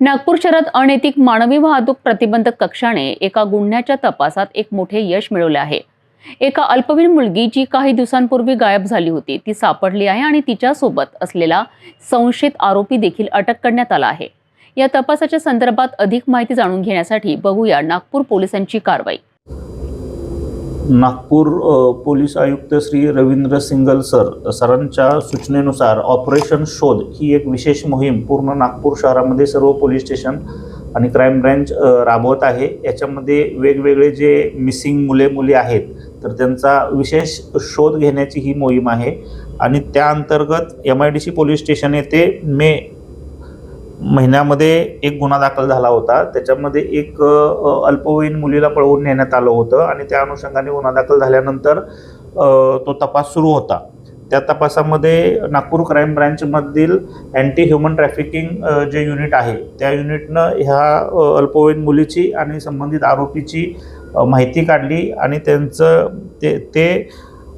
नागपूर शहरात अनैतिक मानवी वाहतूक प्रतिबंधक कक्षाने एका गुन्ह्याच्या तपासात एक मोठे यश मिळवले आहे. एका अल्पवयीन मुलगी जी काही दिवसांपूर्वी गायब झाली होती ती सापडली आहे आणि तिच्यासोबत असलेला संशयित आरोपी देखील अटक करण्यात आला आहे. या तपासाच्या संदर्भात अधिक माहिती जाणून घेण्यासाठी बघूया नागपूर पोलिसांची कारवाई. नागपूर पोलीस आयुक्त श्री रवींद्र सिंगल सर सरांच्या सूचनेनुसार ऑपरेशन शोध ही एक विशेष मोहीम पूर्ण नागपूर शहरामध्ये सर्व पोलीस स्टेशन आणि क्राईम ब्रँच राबवत आहे. याच्यामध्ये वेगवेगळे जे मिसिंग मुले मुली आहेत तर त्यांचा विशेष शोध घेण्याची ही मोहीम आहे. आणि त्या अंतर्गत M I D C police station येथे मे महिन्यामध्ये एक गुन्हा दाखल झाला होता. त्याच्यामध्ये एक अल्पवयीन मुलीला पळवून नेण्यात आलं होतं आणि त्या अनुषंगाने गुन्हा दाखल झाल्यानंतर तो तपास सुरू होता. त्या तपासामध्ये नागपूर क्राईम ब्रँचमधील अँटी ह्युमन ट्रॅफिकिंग जे युनिट आहे त्या युनिटनं ह्या अल्पवयीन मुलीची आणि संबंधित आरोपीची माहिती काढली आणि त्यांचं ते ते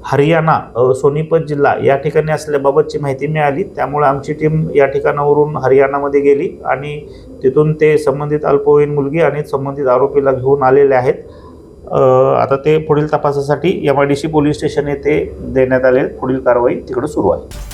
हरियाणा सोनीपत जिल्हा या ठिकाणी असल्याबाबतची माहिती मिळाली. त्यामुळे आमची टीम या ठिकाणावरून हरियाणामध्ये गेली आणि तिथून ते संबंधित अल्पवयीन मुलगी आणि संबंधित आरोपीला घेऊन आलेले आहेत. आता ते पुढील तपासासाठी M I D C police station येथे देण्यात आले पुढील कारवाई तिकडे सुरू आहे.